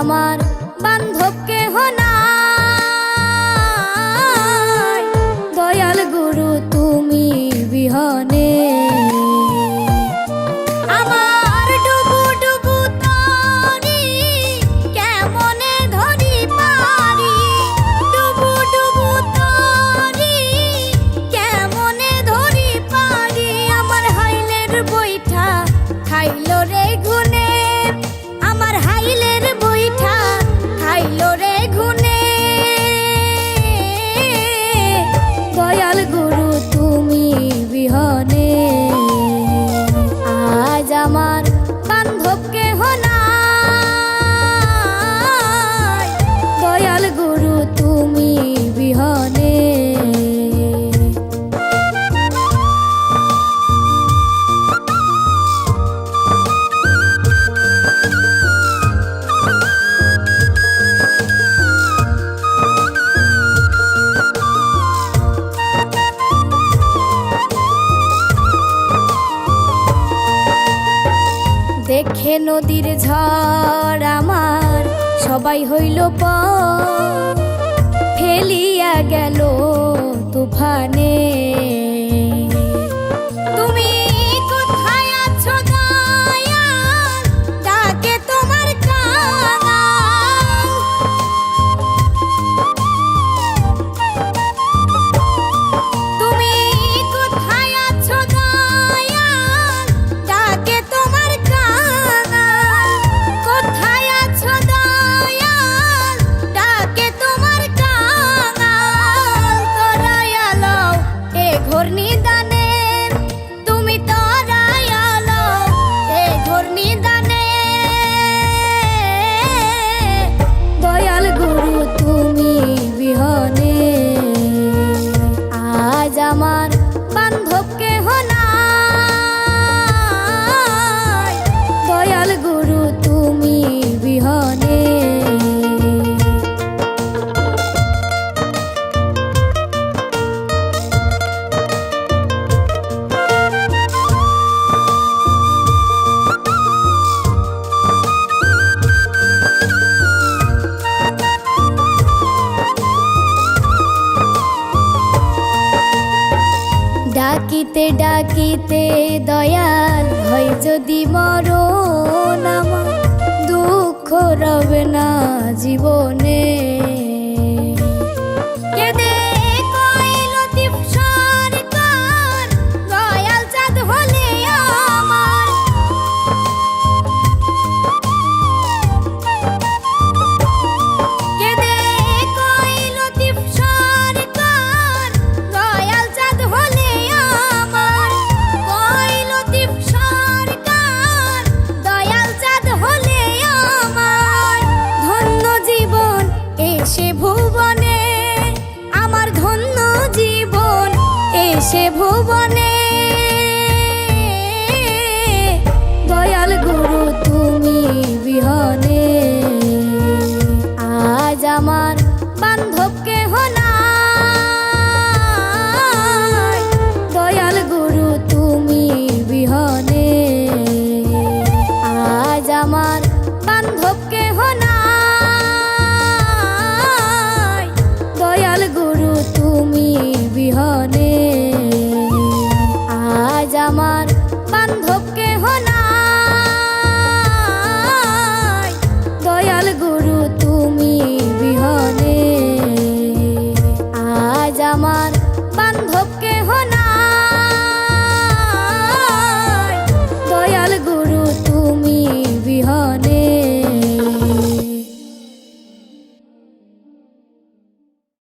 আমার গুণে দেখে নদীর ঝড় আমার সবাই হইল প ফেলিয়া গেল তুফানে। ডাকিতে ডাকিতে দয়াল হয় যদি মরণ আমার দুঃখ রবে না জীবনে। এসে ভুবনে আমার ধন্য জীবন এসে ভুবনে। আমার বান্ধব কেহ না